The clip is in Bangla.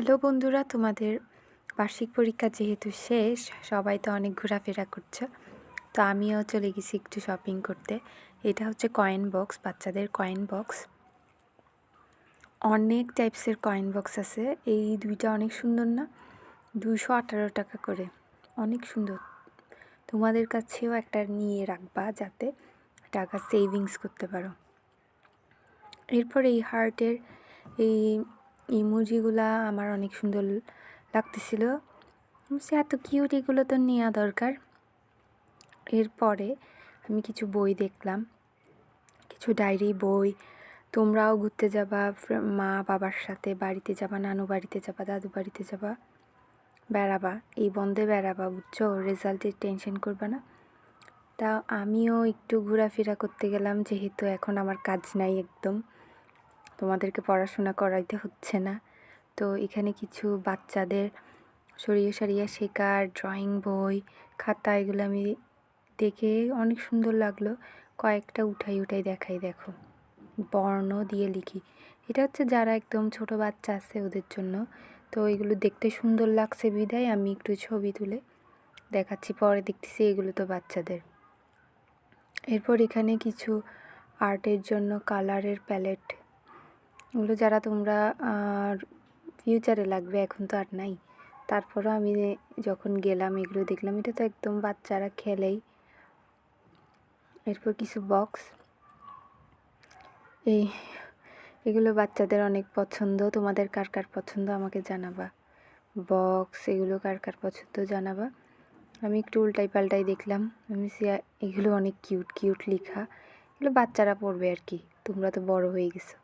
হ্যালো বন্ধুরা, তোমাদের বার্ষিক পরীক্ষা যেহেতু শেষ, সবাই তো অনেক ঘোরাফেরা করছ, তো আমিও চলে গেছি একটু শপিং করতে। এটা হচ্ছে কয়েন বক্স বাচ্চাদের কয়েন বক্স অনেক টাইপসের কয়েন বক্স আছে, এই দুইটা অনেক সুন্দর না? দুশো আঠারো টাকা করে, অনেক সুন্দর। তোমাদের কাছেও একটা নিয়ে রাখবা যাতে টাকা সেভিংস করতে পারো। এরপর এই হার্টের এই ইমোজিগুলা আমার অনেক সুন্দর লাগতেছিল। সে এত কিউট এগুলো তো নেওয়া দরকার। এরপরে আমি কিছু বই দেখলাম। কিছু ডায়েরি বই। তোমরাও ঘুরতে যাবা মা বাবার সাথে বাড়িতে যাবা, নানু বাড়িতে যাবা, দাদু বাড়িতে যাবা। বেড়াবা, এই বন্ধে বেড়াবা, বুঝছ? রেজাল্টের টেনশন করবা না। তা আমিও একটু ঘোরাফেরা করতে গেলাম, যেহেতু এখন আমার কাজ নাই একদম। তোমাদেরকে পড়াশোনা করাইতে হচ্ছে না। তো এখানে কিছু বাচ্চাদের সরিয়ে সরিয়ে শেখার ড্রয়িং বই, খাতা, এগুলো আমি দেখে অনেক সুন্দর লাগল। কয়েকটা উঠাই উঠাই দেখাই, দেখো। বর্ণ দিয়ে লিখি। এটা হচ্ছে যারা একদম ছোট বাচ্চা আছে ওদের জন্য। তো এগুলো দেখতে সুন্দর লাগছে বিদায়। আমি একটু ছবি তুলে দেখাচ্ছি, পরে দেখতেছি এগুলো তো বাচ্চাদের। এরপর এখানে কিছু আর্টের জন্য কালারের প্যালেট এগুলো যারা তোমরা ফিউচারে লাগবে, এখন তো আর নাই। তারপরও আমি যখন গেলাম, এগুলো দেখলাম, এটা তো একদম বাচ্চারা খেলেই। এরপর কিছু বক্স এই, এগুলো বাচ্চাদের অনেক পছন্দ। তোমাদের কার কার পছন্দ আমাকে জানাবা। বক্স এগুলো কার কার পছন্দ জানাবা। আমি একটু উল্টাই পাল্টাই দেখলাম। আমি এগুলো অনেক কিউট কিউট লেখা। এগুলো বাচ্চারা পড়বে আর কি। তোমরা তো বড় হয়ে গেছো।